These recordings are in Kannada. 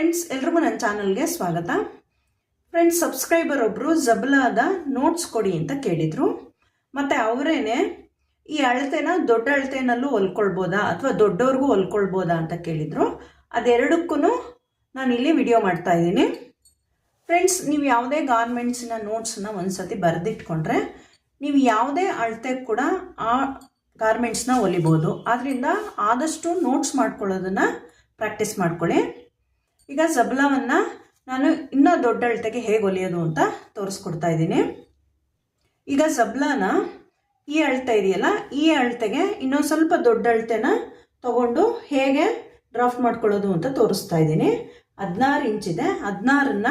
ಫ್ರೆಂಡ್ಸ್ ಎಲ್ರಿಗೂ ನನ್ನ ಚಾನಲ್ಗೆ ಸ್ವಾಗತ. ಫ್ರೆಂಡ್ಸ್ ಸಬ್ಸ್ಕ್ರೈಬರ್ ಒಬ್ಬರು ಜಬಲಾದ ನೋಟ್ಸ್ ಕೊಡಿ ಅಂತ ಕೇಳಿದರು. ಮತ್ತು ಅವರೇನೆ, ಈ ಅಳತೆನ ದೊಡ್ಡ ಅಳತೆನಲ್ಲೂ ಹೊಲ್ಕೊಳ್ಬೋದಾ ಅಥವಾ ದೊಡ್ಡವ್ರಿಗೂ ಹೊಲ್ಕೊಳ್ಬೋದಾ ಅಂತ ಕೇಳಿದರು. ಅದೆರಡಕ್ಕೂ ನಾನು ಇಲ್ಲಿ ವಿಡಿಯೋ ಮಾಡ್ತಾ ಇದ್ದೀನಿ. ಫ್ರೆಂಡ್ಸ್ ನೀವು ಯಾವುದೇ ಗಾರ್ಮೆಂಟ್ಸಿನ ನೋಟ್ಸನ್ನ ಒಂದ್ಸತಿ ಬರೆದಿಟ್ಕೊಂಡ್ರೆ, ನೀವು ಯಾವುದೇ ಅಳತೆ ಕೂಡ ಆ ಗಾರ್ಮೆಂಟ್ಸ್ನ ಹೊಲಿಬೋದು. ಆದ್ದರಿಂದ ಆದಷ್ಟು ನೋಟ್ಸ್ ಮಾಡ್ಕೊಳ್ಳೋದನ್ನು ಪ್ರಾಕ್ಟೀಸ್ ಮಾಡ್ಕೊಳ್ಳಿ. ಈಗ ಜಬಲವನ್ನು ನಾನು ಇನ್ನೂ ದೊಡ್ಡ ಅಳತೆಗೆ ಹೇಗೆ ಹೊಲಿಯೋದು ಅಂತ ತೋರಿಸ್ಕೊಡ್ತಾ ಇದ್ದೀನಿ. ಈಗ ಜಬಲಾನ ಈ ಅಳತೆ ಇದೆಯಲ್ಲ, ಈ ಅಳತೆಗೆ ಇನ್ನೊಂದು ಸ್ವಲ್ಪ ದೊಡ್ಡ ಅಳತೆನ ತಗೊಂಡು ಹೇಗೆ ಡ್ರಾಫ್ಟ್ ಮಾಡ್ಕೊಳ್ಳೋದು ಅಂತ ತೋರಿಸ್ತಾ ಇದ್ದೀನಿ. ಹದಿನಾರು ಇಂಚಿದೆ ಹದಿನಾರನ್ನ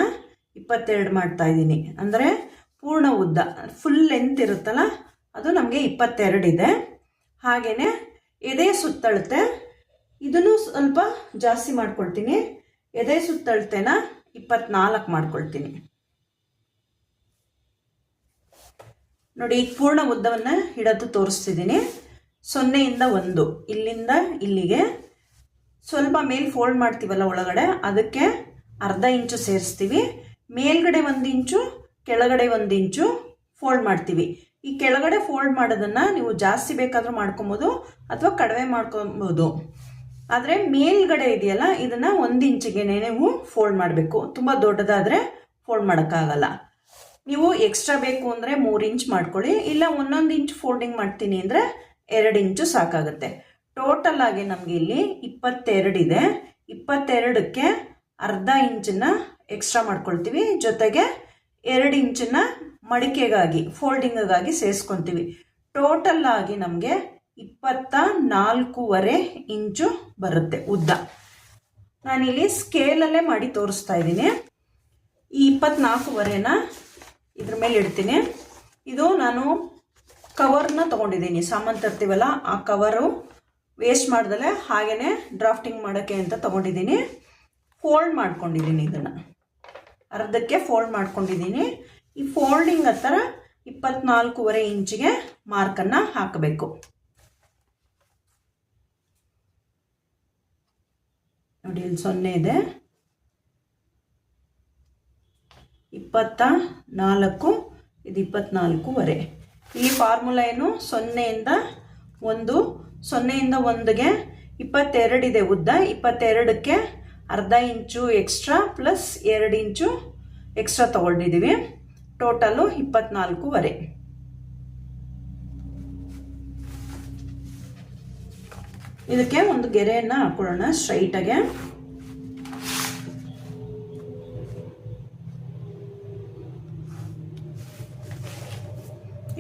ಇಪ್ಪತ್ತೆರಡು ಮಾಡ್ತಾ ಇದ್ದೀನಿ. ಅಂದರೆ ಪೂರ್ಣ ಉದ್ದ ಫುಲ್ ಲೆಂತ್ ಇರುತ್ತಲ್ಲ, ಅದು ನಮಗೆ ಇಪ್ಪತ್ತೆರಡಿದೆ ಹಾಗೆಯೇ ಎದೆ ಸುತ್ತಳತೆ, ಇದನ್ನು ಸ್ವಲ್ಪ ಜಾಸ್ತಿ ಮಾಡ್ಕೊಳ್ತೀನಿ. ಎದೆ ಸುತ್ತಳತೆನ? ಇಪ್ಪತ್ನಾಲ್ಕು ಮಾಡ್ಕೊಳ್ತೀನಿ. ನೋಡಿ ಪೂರ್ಣ ಉದ್ದವನ್ನು ಹಿಡದು ತೋರಿಸ್ತಿದ್ದೀನಿ. ಸೊನ್ನೆಯಿಂದ ಒಂದು. ಇಲ್ಲಿಂದ ಇಲ್ಲಿಗೆ. ಸ್ವಲ್ಪ ಮೇಲ್ ಫೋಲ್ಡ್ ಮಾಡ್ತೀವಲ್ಲ ಒಳಗಡೆ, ಅದಕ್ಕೆ ಅರ್ಧ ಇಂಚು ಸೇರಿಸ್ತೀವಿ. ಮೇಲ್ಗಡೆ ಒಂದು ಇಂಚು, ಕೆಳಗಡೆ ಒಂದು ಇಂಚು ಫೋಲ್ಡ್ ಮಾಡ್ತೀವಿ. ಈ ಕೆಳಗಡೆ ಫೋಲ್ಡ್ ಮಾಡೋದನ್ನು ನೀವು ಜಾಸ್ತಿ ಬೇಕಾದರೂ ಮಾಡ್ಕೊಬೋದು, ಅಥವಾ ಕಡಿಮೆ ಮಾಡ್ಕೊಬೋದು. ಆದರೆ ಮೇಲ್ಗಡೆ ಇದೆಯಲ್ಲ, ಇದನ್ನು ಒಂದು ಇಂಚಿಗೆ ನೀವು ಫೋಲ್ಡ್ ಮಾಡಬೇಕು. ತುಂಬ ದೊಡ್ಡದಾದರೆ ಫೋಲ್ಡ್ ಮಾಡೋಕ್ಕಾಗಲ್ಲ. ನೀವು ಎಕ್ಸ್ಟ್ರಾ ಬೇಕು ಅಂದರೆ ಮೂರು ಇಂಚ್ ಮಾಡ್ಕೊಳ್ಳಿ, ಇಲ್ಲ ಒಂದೊಂದು ಇಂಚ್ ಫೋಲ್ಡಿಂಗ್ ಮಾಡ್ತೀನಿ ಅಂದರೆ ಎರಡು ಇಂಚು ಸಾಕಾಗುತ್ತೆ. ಟೋಟಲ್ ಆಗಿ ನಮಗೆ ಇಲ್ಲಿ ಇಪ್ಪತ್ತೆರಡಿದೆ ಇಪ್ಪತ್ತೆರಡಕ್ಕೆ ಅರ್ಧ ಇಂಚನ್ನ ಎಕ್ಸ್ಟ್ರಾ ಮಾಡ್ಕೊಳ್ತೀವಿ. ಜೊತೆಗೆ ಎರಡು ಇಂಚನ್ನ ಮಡಿಕೆಗಾಗಿ ಫೋಲ್ಡಿಂಗಿಗಾಗಿ ಸೇರಿಸ್ಕೊತೀವಿ. ಟೋಟಲ್ ಆಗಿ ನಮಗೆ ಇಪ್ಪತ್ತ ನಾಲ್ಕೂವರೆ ಇಂಚು ಬರುತ್ತೆ ಉದ್ದ. ನಾನಿಲ್ಲಿ ಸ್ಕೇಲಲ್ಲೇ ಮಾಡಿ ತೋರಿಸ್ತಾ ಇದ್ದೀನಿ. ಈ ಇಪ್ಪತ್ನಾಲ್ಕೂವರೆನ ಇದ್ರ ಮೇಲೆ ಇಡ್ತೀನಿ. ಇದು ನಾನು ಕವರ್ನ ತೊಗೊಂಡಿದ್ದೀನಿ. ಸಾಮಾನು ತರ್ತೀವಲ್ಲ, ಆ ಕವರು ವೇಸ್ಟ್ ಮಾಡ್ದಲೆ ಹಾಗೆಯೇ ಡ್ರಾಫ್ಟಿಂಗ್ ಮಾಡೋಕ್ಕೆ ಅಂತ ತೊಗೊಂಡಿದ್ದೀನಿ. ಫೋಲ್ಡ್ ಮಾಡ್ಕೊಂಡಿದ್ದೀನಿ ಇದನ್ನು. ಅರ್ಧಕ್ಕೆ ಫೋಲ್ಡ್ ಮಾಡ್ಕೊಂಡಿದ್ದೀನಿ. ಈ ಫೋಲ್ಡಿಂಗ್ ಹತ್ತಿರ ಇಪ್ಪತ್ನಾಲ್ಕೂವರೆ ಇಂಚಿಗೆ ಮಾರ್ಕನ್ನು ಹಾಕಬೇಕು. ನೋಡಿ, ಇಲ್ಲಿ ಸೊನ್ನೆ ಇದೆ. ಇಪ್ಪತ್ತ ನಾಲ್ಕು, ಇದು ಇಪ್ಪತ್ನಾಲ್ಕೂವರೆ. ಇಲ್ಲಿ ಫಾರ್ಮುಲಾ ಏನು? ಸೊನ್ನೆಯಿಂದ ಒಂದು, ಸೊನ್ನೆಯಿಂದ ಒಂದಿಗೆ ಇಪ್ಪತ್ತೆರಡಿದೆ ಉದ್ದ. ಇಪ್ಪತ್ತೆರಡಕ್ಕೆ ಅರ್ಧ ಇಂಚು ಎಕ್ಸ್ಟ್ರಾ ಪ್ಲಸ್ ಎರಡು ಇಂಚು ಎಕ್ಸ್ಟ್ರಾ ತಗೊಂಡಿದ್ದೀವಿ. ಟೋಟಲು ಇಪ್ಪತ್ನಾಲ್ಕೂವರೆ. ಇದಕ್ಕೆ ಒಂದು ಗೆರೆಯನ್ನು ಹಾಕೊಳ್ಳೋಣ ಸ್ಟ್ರೈಟಾಗೆ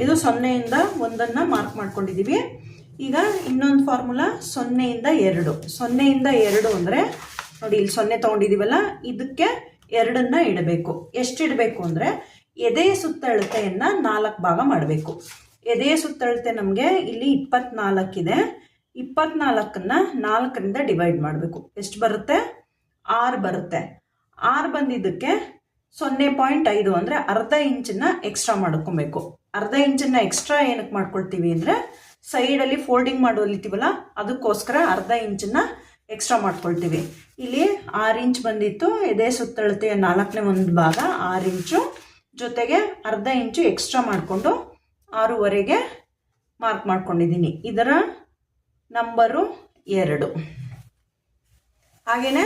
ಇದು ಸೊನ್ನೆಯಿಂದ ಒಂದನ್ನು ಮಾರ್ಕ್ ಮಾಡ್ಕೊಂಡಿದ್ದೀವಿ ಈಗ ಇನ್ನೊಂದು ಫಾರ್ಮುಲಾ ಸೊನ್ನೆಯಿಂದ ಎರಡು. ಸೊನ್ನೆಯಿಂದ ಎರಡು ಅಂದರೆ, ನೋಡಿ ಇಲ್ಲಿ ಸೊನ್ನೆ ತೊಗೊಂಡಿದ್ದೀವಲ್ಲ ಇದಕ್ಕೆ ಎರಡನ್ನ ಇಡಬೇಕು. ಎಷ್ಟು ಇಡಬೇಕು ಅಂದರೆ ಎದೆಯ ಸುತ್ತಳತೆಯನ್ನು ನಾಲ್ಕು ಭಾಗ ಮಾಡಬೇಕು. ಎದೆಯ ಸುತ್ತಳತೆ ನಮಗೆ ಇಲ್ಲಿ ಇಪ್ಪತ್ನಾಲ್ಕಿದೆ. ಇಪ್ಪತ್ನಾಲ್ಕನ್ನ ನಾಲ್ಕರಿಂದ ಡಿವೈಡ್ ಮಾಡಬೇಕು. ಎಷ್ಟು ಬರುತ್ತೆ? ಆರು ಬರುತ್ತೆ. ಆರು ಬಂದಿದ್ದಕ್ಕೆ ಸೊನ್ನೆ ಪಾಯಿಂಟ್ ಐದು ಅಂದರೆ ಅರ್ಧ ಇಂಚನ್ನ ಎಕ್ಸ್ಟ್ರಾ ಮಾಡ್ಕೊಬೇಕು. ಅರ್ಧ ಇಂಚನ್ನ ಎಕ್ಸ್ಟ್ರಾ ಏನಕ್ಕೆ ಮಾಡ್ಕೊಳ್ತೀವಿ ಅಂದರೆ ಸೈಡಲ್ಲಿ ಫೋಲ್ಡಿಂಗ್ ಮಾಡಿ ಹೊಲಿತೀವಲ್ಲ ಅದಕ್ಕೋಸ್ಕರ ಅರ್ಧ ಇಂಚನ್ನ ಎಕ್ಸ್ಟ್ರಾ ಮಾಡ್ಕೊಳ್ತೀವಿ. ಇಲ್ಲಿ ಆರು ಇಂಚ್ ಬಂದಿತ್ತು, ಎದೆ ಸುತ್ತಳತೆಯ ನಾಲ್ಕನೇ ಒಂದು ಭಾಗ ಆರು ಇಂಚು. ಜೊತೆಗೆ ಅರ್ಧ ಇಂಚು ಎಕ್ಸ್ಟ್ರಾ ಮಾಡಿಕೊಂಡು ಆರೂವರೆಗೆ ಮಾರ್ಕ್ ಮಾಡ್ಕೊಂಡಿದ್ದೀನಿ. ಇದರ ನಂಬರು ಎರಡು. ಹಾಗೆಯೇ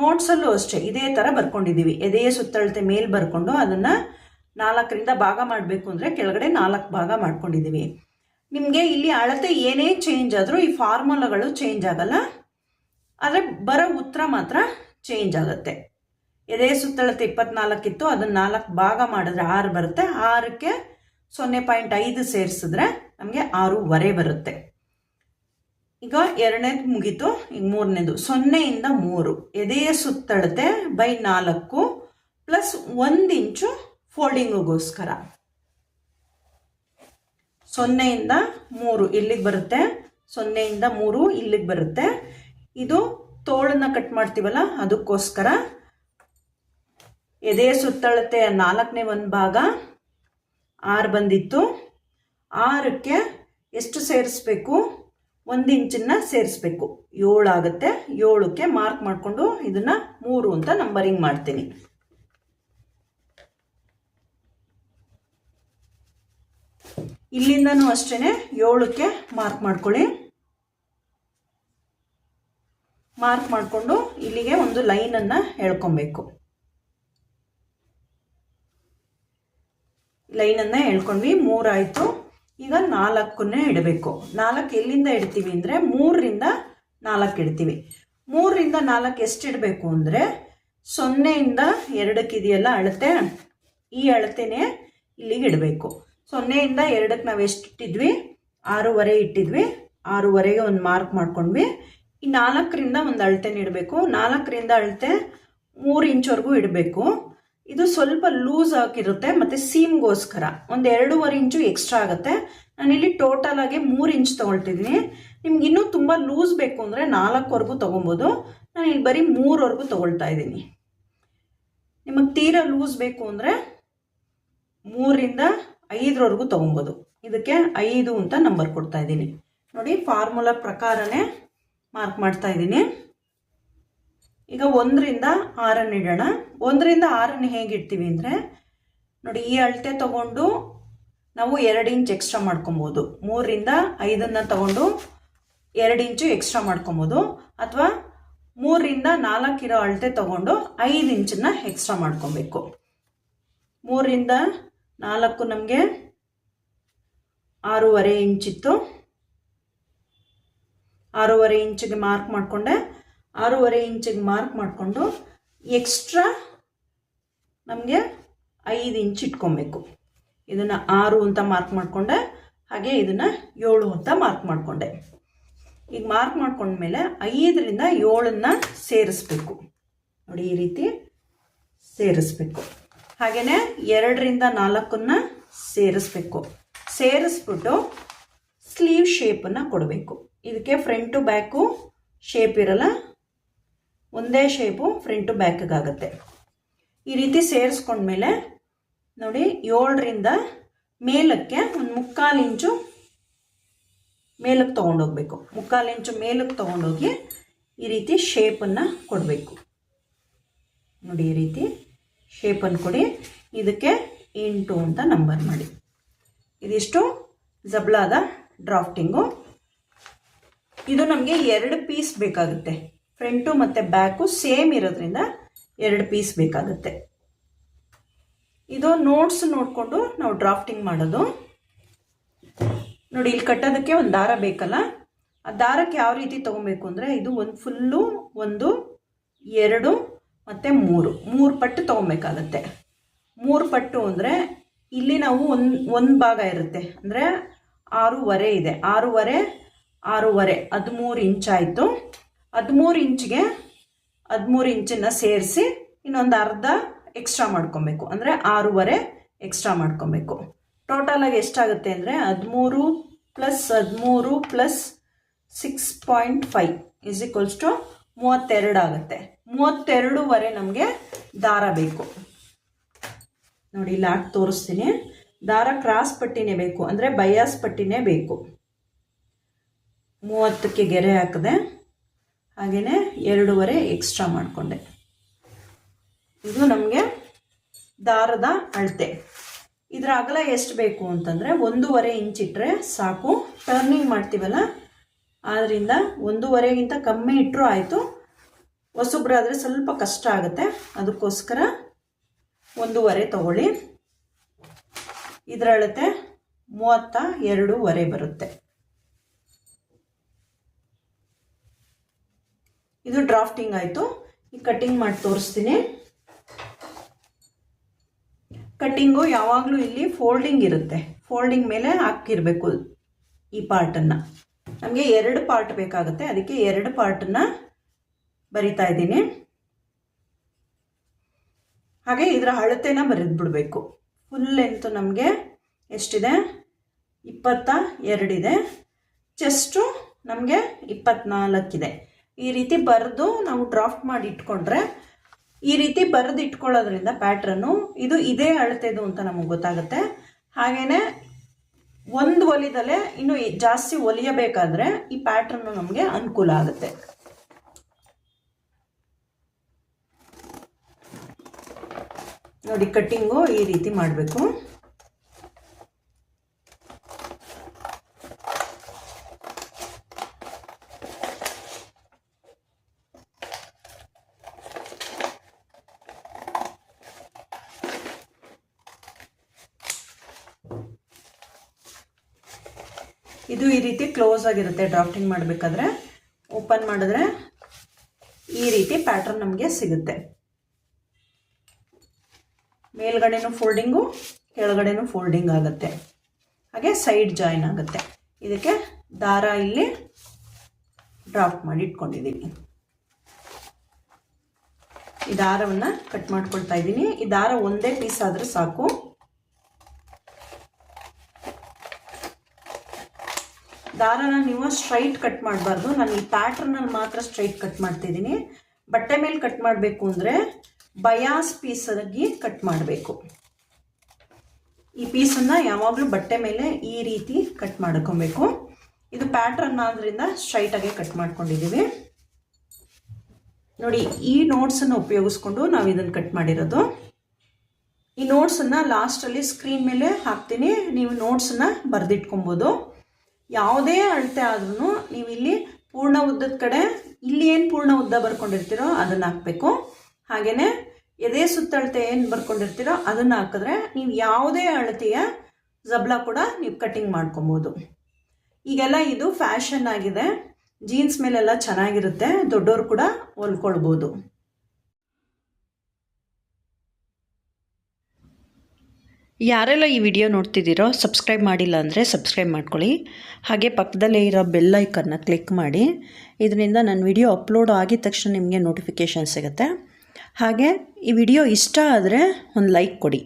ನೋಟ್ಸಲ್ಲೂ ಅಷ್ಟೇ, ಇದೇ ಥರ ಬರ್ಕೊಂಡಿದ್ದೀವಿ. ಎದೆಯ ಸುತ್ತಳತೆ ಮೇಲೆ ಬರ್ಕೊಂಡು ಅದನ್ನು ನಾಲ್ಕರಿಂದ ಭಾಗ ಮಾಡಬೇಕು ಅಂದರೆ ಕೆಳಗಡೆ ನಾಲ್ಕು ಭಾಗ ಮಾಡ್ಕೊಂಡಿದ್ದೀವಿ. ನಿಮಗೆ ಇಲ್ಲಿ ಅಳತೆ ಏನೇ ಚೇಂಜ್ ಆದರೂ, ಈ ಫಾರ್ಮುಲಾಗಳು ಚೇಂಜ್ ಆಗಲ್ಲ. ಆದರೆ ಬರೋ ಉತ್ತರ ಮಾತ್ರ ಚೇಂಜ್ ಆಗುತ್ತೆ. ಎದೆ ಸುತ್ತಳತೆ ಇಪ್ಪತ್ನಾಲ್ಕಿತ್ತು ಅದನ್ನು ನಾಲ್ಕು ಭಾಗ ಮಾಡಿದ್ರೆ ಆರು ಬರುತ್ತೆ. ಆರಕ್ಕೆ ಸೊನ್ನೆ ಪಾಯಿಂಟ್ ಐದು ಸೇರಿಸಿದ್ರೆ ನಮಗೆ ಆರೂವರೆ ಬರುತ್ತೆ. ಈಗ ಎರಡನೇದು ಮುಗೀತು, ಈಗ ಮೂರನೇದು. ಸೊನ್ನೆಯಿಂದ ಮೂರು. ಎದೆಯ ಸುತ್ತಳತೆ ಬೈ ನಾಲ್ಕು ಪ್ಲಸ್ ಒಂದು ಇಂಚು ಫೋಲ್ಡಿಂಗಿಗೋಸ್ಕರ. ಸೊನ್ನೆಯಿಂದ ಮೂರು ಇಲ್ಲಿಗೆ ಬರುತ್ತೆ. ಸೊನ್ನೆಯಿಂದ ಮೂರು ಇಲ್ಲಿಗೆ ಬರುತ್ತೆ. ಇದು ತೋಳನ್ನ ಕಟ್ ಮಾಡ್ತೀವಲ್ಲ, ಅದಕ್ಕೋಸ್ಕರ ಎದೆಯ ಸುತ್ತಳತೆಯ ನಾಲ್ಕನೇ ಒಂದು ಭಾಗ ಆರು ಬಂದಿತ್ತು. ಆರಕ್ಕೆ ಎಷ್ಟು ಸೇರಿಸ್ಬೇಕು? ಒಂದು ಇಂಚನ್ನ ಸೇರಿಸ್ಬೇಕು. ಏಳು ಆಗುತ್ತೆ, ಏಳಕ್ಕೆ ಮಾರ್ಕ್ ಮಾಡಿಕೊಂಡು ಇದನ್ನ ಮೂರು ಅಂತ ನಂಬರಿಂಗ್ ಮಾಡ್ತೀನಿ. ಇಲ್ಲಿಂದನೂ ಅಷ್ಟೇ ಏಳಕ್ಕೆ ಮಾರ್ಕ್ ಮಾಡ್ಕೊಳ್ಳಿ. ಮಾರ್ಕ್ ಮಾಡಿಕೊಂಡು ಇಲ್ಲಿಗೆ ಒಂದು ಲೈನನ್ನು ಎಳ್ಕೊಬೇಕು ಲೈನನ್ನು ಎಳ್ಕೊಂಡ್ವಿ ಮೂರಾಯಿತು ಈಗ ನಾಲ್ಕನ್ನೇ ಇಡಬೇಕು. ನಾಲ್ಕು ಎಲ್ಲಿಂದ ಇಡ್ತೀವಿ ಅಂದರೆ ಮೂರರಿಂದ ನಾಲ್ಕು ಇಡ್ತೀವಿ. ಮೂರರಿಂದ ನಾಲ್ಕು ಎಷ್ಟು ಇಡಬೇಕು ಅಂದರೆ ಸೊನ್ನೆಯಿಂದ ಎರಡಕ್ಕಿದೆಯಲ್ಲ ಅಳತೆ? ಈ ಅಳತೆನೇ ಇಲ್ಲಿಗೆ ಇಡಬೇಕು. ಸೊನ್ನೆಯಿಂದ ಎರಡಕ್ಕೆ ನಾವು ಎಷ್ಟು ಇಟ್ಟಿದ್ವಿ? ಆರೂವರೆ ಇಟ್ಟಿದ್ವಿ. ಆರೂವರೆಗೆ ಒಂದು ಮಾರ್ಕ್ ಮಾಡ್ಕೊಂಡ್ವಿ. ಈ ನಾಲ್ಕರಿಂದ ಒಂದು ಅಳತೆ ಇಡಬೇಕು. ನಾಲ್ಕರಿಂದ ಅಳತೆ ಮೂರು ಇಂಚ್ವರೆಗೂ ಇಡಬೇಕು. ಇದು ಸ್ವಲ್ಪ ಲೂಸ್ ಆಗಿರುತ್ತೆ ಮತ್ತು ಸೀಮ್ಗೋಸ್ಕರ ಒಂದು ಎರಡೂವರೆ ಇಂಚು ಎಕ್ಸ್ಟ್ರಾ ಆಗುತ್ತೆ. ನಾನಿಲ್ಲಿ ಟೋಟಲ್ ಆಗಿ ಮೂರು ಇಂಚ್ ತೊಗೊಳ್ತಿದ್ದೀನಿ. ನಿಮ್ಗೆ ಇನ್ನೂ ತುಂಬ ಲೂಸ್ ಬೇಕು ಅಂದರೆ ನಾಲ್ಕವರೆಗೂ ತೊಗೊಬೋದು. ನಾನು ಇಲ್ಲಿ ಬರೀ ಮೂರವರೆಗೂ ತೊಗೊಳ್ತಾ ಇದ್ದೀನಿ. ನಿಮಗೆ ತೀರಾ ಲೂಸ್ ಬೇಕು ಅಂದರೆ ಮೂರರಿಂದ ಐದರವರೆಗೂ ತೊಗೊಬೋದು. ಇದಕ್ಕೆ ಐದು ಅಂತ ನಂಬರ್ ಕೊಡ್ತಾ ಇದ್ದೀನಿ. ನೋಡಿ ಫಾರ್ಮುಲಾ ಪ್ರಕಾರನೇ ಮಾರ್ಕ್ ಮಾಡ್ತಾ ಇದ್ದೀನಿ. ಈಗ ಒಂದರಿಂದ ಆರನ್ನು ಇಡೋಣ. ಒಂದರಿಂದ ಆರನ್ನು ಹೇಗೆ ಇಡ್ತೀವಿ ಅಂದರೆ, ನೋಡಿ ಈ ಅಳತೆ ತಗೊಂಡು ನಾವು ಎರಡು ಇಂಚ್ ಎಕ್ಸ್ಟ್ರಾ ಮಾಡ್ಕೊಬೋದು. ಮೂರರಿಂದ ಐದನ್ನು ತಗೊಂಡು ಎರಡು ಇಂಚು ಎಕ್ಸ್ಟ್ರಾ ಮಾಡ್ಕೊಬೋದು. ಅಥವಾ ಮೂರರಿಂದ ನಾಲ್ಕಿರೋ ಅಳತೆ ತಗೊಂಡು ಐದು ಇಂಚನ್ನ ಎಕ್ಸ್ಟ್ರಾ ಮಾಡ್ಕೊಬೇಕು. ಮೂರರಿಂದ ನಾಲ್ಕು ನಮಗೆ ಆರೂವರೆ ಇಂಚಿತ್ತು. ಆರೂವರೆ ಇಂಚಿಗೆ ಮಾರ್ಕ್ ಮಾಡಿಕೊಂಡೆ. ಆರೂವರೆ ಇಂಚಿಗೆ ಮಾರ್ಕ್ ಮಾಡಿಕೊಂಡು ಎಕ್ಸ್ಟ್ರಾ ನಮಗೆ ಐದು ಇಂಚ್ ಇಟ್ಕೊಬೇಕು. ಇದನ್ನು ಆರು ಅಂತ ಮಾರ್ಕ್ ಮಾಡಿಕೊಂಡೆ, ಹಾಗೆ ಇದನ್ನು ಏಳು ಅಂತ ಮಾರ್ಕ್ ಮಾಡಿಕೊಂಡೆ. ಈಗ ಮಾರ್ಕ್ ಮಾಡ್ಕೊಂಡ್ಮೇಲೆ ಐದರಿಂದ ಏಳನ್ನು ಸೇರಿಸ್ಬೇಕು. ನೋಡಿ ಈ ರೀತಿ ಸೇರಿಸ್ಬೇಕು. ಹಾಗೆಯೇ ಎರಡರಿಂದ ನಾಲ್ಕನ್ನು ಸೇರಿಸ್ಬೇಕು. ಸೇರಿಸ್ಬಿಟ್ಟು ಸ್ಲೀವ್ ಶೇಪನ್ನು ಕೊಡಬೇಕು. ಇದಕ್ಕೆ ಫ್ರಂಟು ಬ್ಯಾಕು ಶೇಪ್ ಇರಲ್ಲ ಒಂದೇ ಶೇಪು ಫ್ರಂಟು ಬ್ಯಾಕ್ಗಾಗುತ್ತೆ ಈ ರೀತಿ ಸೇರಿಸ್ಕೊಂಡ್ಮೇಲೆ ನೋಡಿ ಏಳರಿಂದ ಮೇಲಕ್ಕೆ ಒಂದು ಮುಕ್ಕಾಲು ಇಂಚು ಮೇಲಕ್ಕೆ ತೊಗೊಂಡೋಗ್ಬೇಕು ಮುಕ್ಕಾಲು ಇಂಚು ಮೇಲಕ್ಕೆ ತೊಗೊಂಡೋಗಿ ಈ ರೀತಿ ಶೇಪನ್ನು ಕೊಡಬೇಕು. ನೋಡಿ ಈ ರೀತಿ ಶೇಪನ್ನು ಕೊಡಿ. ಇದಕ್ಕೆ ಎಂಟು ಅಂತ ನಂಬರ್ ಮಾಡಿ. ಇದಿಷ್ಟು ಜಬ್ಲಾದ ಡ್ರಾಫ್ಟಿಂಗು ಇದು ನಮಗೆ ಎರಡು ಪೀಸ್ ಬೇಕಾಗುತ್ತೆ. ಫ್ರಂಟು ಮತ್ತು ಬ್ಯಾಕು ಸೇಮ್ ಇರೋದ್ರಿಂದ ಎರಡು ಪೀಸ್ ಬೇಕಾಗುತ್ತೆ. ಇದು ನೋಟ್ಸ್ ನೋಡಿಕೊಂಡು ನಾವು ಡ್ರಾಫ್ಟಿಂಗ್ ಮಾಡೋದು. ನೋಡಿ, ಇಲ್ಲಿ ಕಟ್ಟೋದಕ್ಕೆ ಒಂದು ದಾರ ಬೇಕಲ್ಲ? ಆ ದಾರಕ್ಕೆ ಯಾವ ರೀತಿ ತೊಗೊಬೇಕು ಅಂದರೆ ಇದು ಒಂದು ಫುಲ್ಲು ಒಂದು ಎರಡು ಮತ್ತು ಮೂರು. ಮೂರು ಪಟ್ಟು ತೊಗೊಬೇಕಾಗತ್ತೆ. ಮೂರು ಪಟ್ಟು ಅಂದರೆ ಇಲ್ಲಿ ನಾವು ಒಂದು ಒಂದು ಭಾಗ ಇರುತ್ತೆ. ಅಂದರೆ ಆರೂವರೆ ಇದೆ. ಆರೂವರೆ ಆರೂವರೆ. ಹದಿಮೂರು ಇಂಚಾಯಿತು. ಹದಿಮೂರು ಇಂಚಿಗೆ ಹದಿಮೂರು ಇಂಚನ್ನು ಸೇರಿಸಿ ಇನ್ನೊಂದು ಅರ್ಧ ಎಕ್ಸ್ಟ್ರಾ ಮಾಡ್ಕೊಬೇಕು. ಅಂದರೆ ಆರೂವರೆ ಎಕ್ಸ್ಟ್ರಾ ಮಾಡ್ಕೊಬೇಕು. ಟೋಟಲಾಗಿ ಎಷ್ಟಾಗುತ್ತೆ ಅಂದರೆ ಹದಿಮೂರು ಪ್ಲಸ್ ಹದಿಮೂರು plus six point five is equals to ಮೂವತ್ತೆರಡು ಆಗುತ್ತೆ. ಮೂವತ್ತೆರಡೂವರೆ ನಮಗೆ ದಾರ ಬೇಕು. ನೋಡಿ, ಇಲ್ಲಿ ಹಾಕಿ ತೋರಿಸ್ತೀನಿ. ದಾರ ಕ್ರಾಸ್ ಪಟ್ಟಿನೇ ಬೇಕು. ಅಂದರೆ ಬಯಾಸ್ ಪಟ್ಟಿನೇ ಬೇಕು. ಮೂವತ್ತಕ್ಕೆ ಗೆರೆ ಹಾಕಿದೆ ಹಾಗೆಯೇ ಎರಡೂವರೆ ಎಕ್ಸ್ಟ್ರಾ ಮಾಡಿಕೊಂಡೆ. ಇದು ನಮಗೆ ದಾರದ ಅಳತೆ. ಇದರ ಅಗಲ ಎಷ್ಟು ಬೇಕು ಅಂತಂದರೆ ಒಂದೂವರೆ ಇಂಚ್ ಇಟ್ಟರೆ ಸಾಕು. ಟರ್ನಿಂಗ್ ಮಾಡ್ತೀವಲ್ಲ ಆದ್ದರಿಂದ ಒಂದೂವರೆಗಿಂತ ಕಮ್ಮಿ ಇಟ್ಟರೂ ಆಯಿತು. ಹೊಸಬ್ರಾದರೆ ಸ್ವಲ್ಪ ಕಷ್ಟ ಆಗುತ್ತೆ. ಅದಕ್ಕೋಸ್ಕರ ಒಂದೂವರೆ ತಗೊಳ್ಳಿ. ಇದರ ಅಳತೆ ಮೂವತ್ತ ಎರಡೂವರೆ ಬರುತ್ತೆ. ಇದು ಡ್ರಾಫ್ಟಿಂಗ್ ಆಯಿತು. ಈ ಕಟ್ಟಿಂಗ್ ಮಾಡಿ ತೋರಿಸ್ತೀನಿ. ಕಟ್ಟಿಂಗು ಯಾವಾಗಲೂ ಇಲ್ಲಿ ಫೋಲ್ಡಿಂಗ್ ಇರುತ್ತೆ. ಫೋಲ್ಡಿಂಗ್ ಮೇಲೆ ಹಾಕಿರಬೇಕು ಈ ಪಾರ್ಟನ್ನು ನಮಗೆ ಎರಡು ಪಾರ್ಟ್ ಬೇಕಾಗುತ್ತೆ. ಅದಕ್ಕೆ ಎರಡು ಪಾರ್ಟನ್ನು ಬರಿತಾ ಇದ್ದೀನಿ. ಹಾಗೆ ಇದರ ಅಳತೆನ ಬರೆದು ಬಿಡಬೇಕು. ಫುಲ್ ಲೆಂತ್ ನಮಗೆ ಎಷ್ಟಿದೆ? ಇಪ್ಪತ್ತ ಎರಡಿದೆ. ಚೆಸ್ಟು ನಮಗೆ ಇಪ್ಪತ್ನಾಲ್ಕಿದೆ. ಈ ರೀತಿ ಬರೆದು ನಾವು ಡ್ರಾಫ್ಟ್ ಮಾಡಿ ಇಟ್ಕೊಂಡ್ರೆ, ಈ ರೀತಿ ಬರೆದು ಇಟ್ಕೊಳ್ಳೋದ್ರಿಂದ ಪ್ಯಾಟ್ರನ್ನು ಇದು ಇದೇ ಅಳತೆದು ಅಂತ ನಮಗೆ ಗೊತ್ತಾಗುತ್ತೆ. ಹಾಗೆಯೇ ಒಂದು ಒಲಿದಲ್ಲೇ ಇನ್ನು ಜಾಸ್ತಿ ಒಲಿಯಬೇಕಾದ್ರೆ ಈ ಪ್ಯಾಟ್ರನ್ನು ನಮಗೆ ಅನುಕೂಲ ಆಗುತ್ತೆ. ನೋಡಿ ಕಟ್ಟಿಂಗು ಈ ರೀತಿ ಮಾಡಬೇಕು. ಇದು ಈ ರೀತಿ ಕ್ಲೋಸ್ ಆಗಿರುತ್ತೆ ಡ್ರಾಫ್ಟಿಂಗ್ ಮಾಡಬೇಕಾದ್ರೆ. ಓಪನ್ ಮಾಡಿದ್ರೆ ಈ ರೀತಿ ಪ್ಯಾಟರ್ನ್ ನಮಗೆ ಸಿಗುತ್ತೆ. ಮೇಲ್ಗಡೆನೂ ಫೋಲ್ಡಿಂಗು ಕೆಳಗಡೆನೂ ಫೋಲ್ಡಿಂಗ್ ಆಗುತ್ತೆ. ಹಾಗೆ ಸೈಡ್ ಜಾಯಿನ್ ಆಗುತ್ತೆ. ಇದಕ್ಕೆ ದಾರ ಇಲ್ಲಿ ಡ್ರಾಫ್ಟ್ ಮಾಡಿ ಇಟ್ಕೊಂಡಿದ್ದೀನಿ ಈ ದಾರವನ್ನು ಕಟ್ ಮಾಡ್ಕೊಳ್ತಾ ಇದ್ದೀನಿ ಈ ದಾರ ಒಂದೇ ಪೀಸ್ ಆದರೆ ಸಾಕು. ದಾರನ ನೀವು ಸ್ಟ್ರೈಟ್ ಕಟ್ ಮಾಡಬಾರ್ದು. ನಾನು ಈ ಪ್ಯಾಟ್ರನಲ್ಲಿ ಮಾತ್ರ ಸ್ಟ್ರೈಟ್ ಕಟ್ ಮಾಡ್ತಿದ್ದೀನಿ. ಬಟ್ಟೆ ಮೇಲೆ ಕಟ್ ಮಾಡಬೇಕು ಅಂದರೆ ಬಯಾಸ್ ಪೀಸಾಗಿ ಕಟ್ ಮಾಡಬೇಕು. ಈ ಪೀಸನ್ನು ಯಾವಾಗಲೂ ಬಟ್ಟೆ ಮೇಲೆ ಈ ರೀತಿ ಕಟ್ ಮಾಡ್ಕೊಬೇಕು. ಇದು ಪ್ಯಾಟ್ರನ್ ಆದ್ದರಿಂದ ಸ್ಟ್ರೈಟಾಗಿ ಕಟ್ ಮಾಡ್ಕೊಂಡಿದ್ದೀವಿ. ನೋಡಿ, ಈ ನೋಟ್ಸನ್ನು ಉಪಯೋಗಿಸ್ಕೊಂಡು ನಾವು ಇದನ್ನು ಕಟ್ ಮಾಡಿರೋದು. ಈ ನೋಟ್ಸನ್ನು ಲಾಸ್ಟಲ್ಲಿ ಸ್ಕ್ರೀನ್ ಮೇಲೆ ಹಾಕ್ತೀನಿ. ನೀವು ನೋಟ್ಸನ್ನು ಬರೆದಿಟ್ಕೊಬೋದು. ಯಾವುದೇ ಅಳತೆ ಆದ್ರೂ ನೀವು ಇಲ್ಲಿ ಪೂರ್ಣ ಉದ್ದದ ಕಡೆ ಇಲ್ಲಿ ಏನು ಪೂರ್ಣ ಉದ್ದ ಬರ್ಕೊಂಡಿರ್ತೀರೋ ಅದನ್ನು ಹಾಕಬೇಕು. ಹಾಗೆಯೇ ಎದೆ ಸುತ್ತಳತೆ ಏನು ಬರ್ಕೊಂಡಿರ್ತೀರೋ ಅದನ್ನು ಹಾಕಿದ್ರೆ ನೀವು ಯಾವುದೇ ಅಳತೆಯ ಜಬ್ಲ ಕೂಡ ನೀವು ಕಟ್ಟಿಂಗ್ ಮಾಡ್ಕೊಬೋದು. ಈಗೆಲ್ಲ ಇದು ಫ್ಯಾಷನ್ ಆಗಿದೆ. ಜೀನ್ಸ್ ಮೇಲೆಲ್ಲ ಚೆನ್ನಾಗಿರುತ್ತೆ. ದೊಡ್ಡವರು ಕೂಡ ಹೊಲ್ಕೊಳ್ಬೋದು. ಯಾರೆಲ್ಲ ಈ ವಿಡಿಯೋ ನೋಡ್ತಿದ್ದೀರೋ ಸಬ್ಸ್ಕ್ರೈಬ್ ಮಾಡಿಲ್ಲ ಅಂದರೆ ಸಬ್ಸ್ಕ್ರೈಬ್ ಮಾಡ್ಕೊಳ್ಳಿ. ಹಾಗೆ ಪಕ್ಕದಲ್ಲೇ ಇರೋ ಬೆಲ್ ಐಕನ್ನ ಕ್ಲಿಕ್ ಮಾಡಿ. ಇದರಿಂದ ನನ್ನ ವಿಡಿಯೋ ಅಪ್ಲೋಡ್ ಆಗಿದ ತಕ್ಷಣ ನಿಮಗೆ ನೋಟಿಫಿಕೇಷನ್ ಸಿಗುತ್ತೆ. ಹಾಗೆ ಈ ವಿಡಿಯೋ ಇಷ್ಟ ಆದರೆ ಒಂದು ಲೈಕ್ ಕೊಡಿ.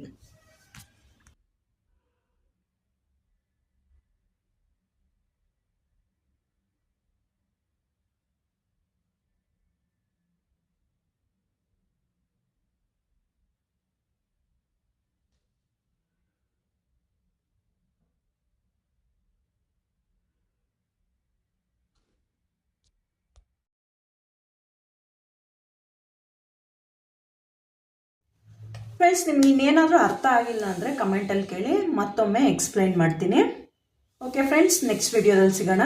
ಫ್ರೆಂಡ್ಸ್ ನಿಮ್ಗೆ ಇನ್ನೇನಾದರೂ ಅರ್ಥ ಆಗಿಲ್ಲ ಅಂದರೆ ಕಮೆಂಟಲ್ಲಿ ಕೇಳಿ ಮತ್ತೊಮ್ಮೆ ಎಕ್ಸ್ಪ್ಲೈನ್ ಮಾಡ್ತೀನಿ. ಓಕೆ ಫ್ರೆಂಡ್ಸ್ ನೆಕ್ಸ್ಟ್ ವಿಡಿಯೋದಲ್ಲಿ ಸಿಗೋಣ.